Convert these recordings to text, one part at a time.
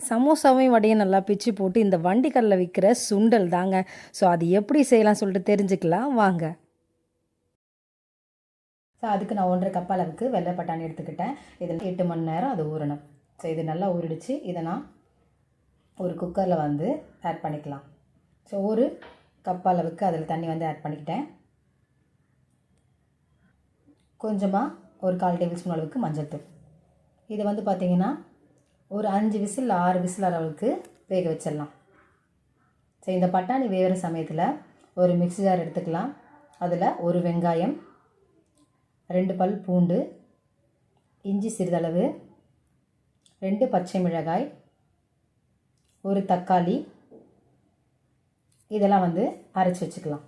சமோசாவையும் வடையும் நல்லா பிச்சு போட்டு இந்த வண்டிக்கல்ல விற்கிற சுண்டல் தாங்க. ஸோ அது எப்படி செய்யலாம் சொல்லிட்டு தெரிஞ்சுக்கலாம். வாங்க. ஸோ அதுக்கு நான் ஒன்றரை கப் அளவுக்கு வெள்ளை பட்டாணி எடுத்துக்கிட்டேன். இதில் எட்டு மணி நேரம் அது ஊறணும். ஸோ இது நல்லா ஊறிடுச்சு. இதை நான் ஒரு குக்கரில் வந்து ஆட் பண்ணிக்கலாம். ஸோ ஒரு கப் அளவுக்கு அதில் தண்ணி வந்து ஆட் பண்ணிக்கிட்டேன். கொஞ்சமாக ஒரு கால் டேபிள் ஸ்பூன் அளவுக்கு மஞ்சள் தூள். இது வந்து பார்த்திங்கன்னா ஒரு அஞ்சு விசில் ஆறு விசில் அளவுக்கு வேக வச்சிடலாம். சரி இந்த பட்டாணி வேகிற சமயத்தில் ஒரு மிக்ஸி ஜார் எடுத்துக்கலாம். அதில் ஒரு வெங்காயம் ரெண்டு பல் பூண்டு இஞ்சி சிறிதளவு ரெண்டு பச்சை மிளகாய் ஒரு தக்காளி இதெல்லாம் வந்து அரைச்சி வச்சுக்கலாம்.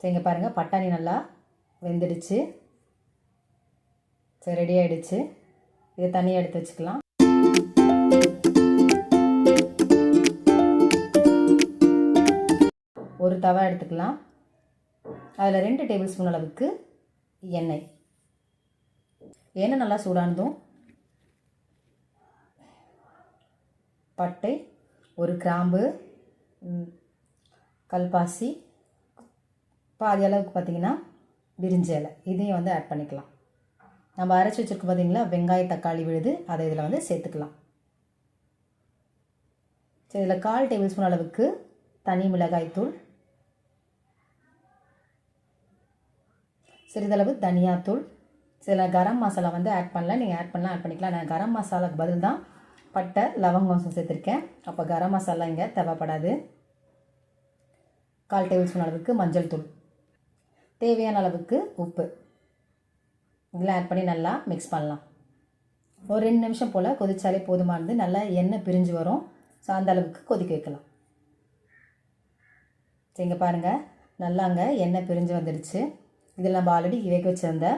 சரிங்க பாருங்கள் பட்டாணி நல்லா வெந்துடுச்சு. சரி ரெடி ஆகிடுச்சு இதை தனியாக எடுத்து வச்சுக்கலாம். ஒரு தவா எடுத்துக்கலாம். அதில் ரெண்டு டேபிள் ஸ்பூன் அளவுக்கு எண்ணெய். எண்ணெய் நல்லா சூடானதும் பட்டை ஒரு கிராம்பு கல்பாசி. பாதி அளவுக்கு பார்த்தீங்கன்னா பிரிஞ்சி இலை. இதையும் வந்து ஆட் பண்ணிக்கலாம். நம்ம அரைச்சி வச்சுருக்கோம் பார்த்தீங்களா வெங்காய தக்காளி விழுது அதை இதில் வந்து சேர்த்துக்கலாம். சரி இதில் கால் டேபிள் ஸ்பூன் அளவுக்கு தனி மிளகாய் தூள். சிறிதளவு தனியாத்தூள் சில கரம் மசாலா வந்து ஆட் பண்ணல. நீங்கள் ஆட் பண்ணலாம் ஆட் பண்ணிக்கலாம். நான் கரம் மசாலாக்கு பதில் தான் பட்டை லவங்கம் சேர்த்துருக்கேன். அப்போ கரம் மசாலா இங்கே தேவைப்படாது. கால் டேபிள் ஸ்பூன் அளவுக்கு மஞ்சள் தூள். தேவையான அளவுக்கு உப்பு. இதெல்லாம் ஆட் பண்ணி நல்லா மிக்ஸ் பண்ணலாம். ஒரு ரெண்டு நிமிஷம் போல் கொதித்தாலே போதுமானது. நல்லா எண்ணெய் பிரிஞ்சு வரும். ஸோ அந்த அளவுக்கு கொதிக்க வைக்கலாம். சரி இங்கே பாருங்கள் நல்லா அங்கே எண்ணெய் பிரிஞ்சு வந்துடுச்சு. இதில் நம்ம ஆல்ரெடி வேக வச்சுருந்த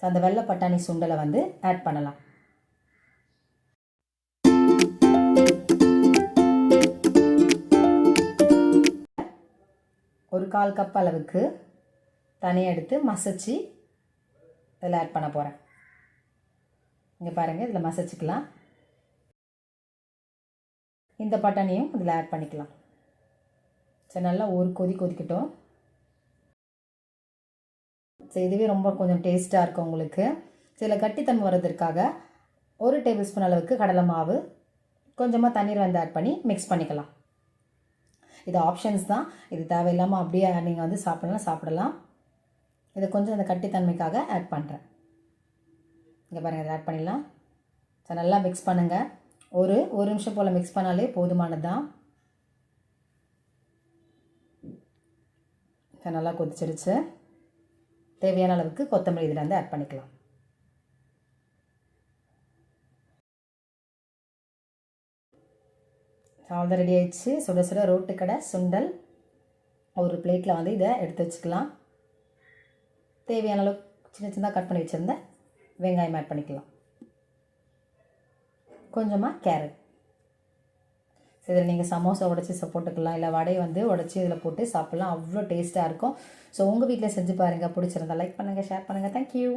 ஸோ அந்த வெள்ளை பட்டாணி சுண்டலை வந்து ஆட் பண்ணலாம். ஒரு கால் கப் அளவுக்கு தனியாக எடுத்து மசிச்சு இதில் ஆட் பண்ண போகிறேன் இங்கே பாருங்கள் இதில் மசிச்சுக்கலாம். இந்த பட்டாணியும் இதில் ஆட் பண்ணிக்கலாம். சரி நல்லா ஒரு கொதி கொதிக்கட்டும். சரி இதுவே ரொம்ப கொஞ்சம் டேஸ்ட்டாக இருக்கும் உங்களுக்கு. சில கட்டித்தன்மை வர்றதற்காக ஒரு டேபிள் ஸ்பூன் அளவுக்கு கடலை மாவு கொஞ்சமாக தண்ணீர் வந்து ஆட் பண்ணி மிக்ஸ் பண்ணிக்கலாம். இது ஆப்ஷன்ஸ் தான். இது தேவையில்லாமல் அப்படியே நீங்கள் வந்து சாப்பிடலாம் சாப்பிடலாம். இதை கொஞ்சம் அந்த கட்டித்தன்மைக்காக ஆட் பண்ணுறேன் இங்கே பாருங்கள் இதை ஆட் பண்ணிடலாம். ஸோ நல்லா மிக்ஸ் பண்ணுங்கள் ஒரு ஒரு நிமிஷம் போல் மிக்ஸ் பண்ணாலே போதுமானது தான் ஸோ நல்லா கொதிச்சிருச்சு தேவையான அளவுக்கு கொத்தமல்லி இதில் வந்து ஆட் பண்ணிக்கலாம். சாதம் ரெடி ஆயிடுச்சு. சுட சுட ரோட்டு கடை சுண்டல். ஒரு பிளேட்டில் வந்து இதை எடுத்து வச்சுக்கலாம். தேவையான அளவு சின்ன சின்னதாக கட் பண்ணி வச்சுருந்த வெங்காயம் ஆட் பண்ணிக்கலாம். கொஞ்சமாக கேரட் இதில் நீங்கள் சமோசா உடச்சி போட்டுக்கலாம். இல்லை வடையை வந்து உடச்சி இதில் போட்டு சாப்பிட்லாம். அவ்வளோ டேஸ்ட்டாக இருக்கும். ஸோ உங்கள் வீட்டில் செஞ்சு பாருங்கள் பிடிச்சிருந்தா லைக் பண்ணுங்கள் ஷேர் பண்ணுங்கள் தேங்க்யூ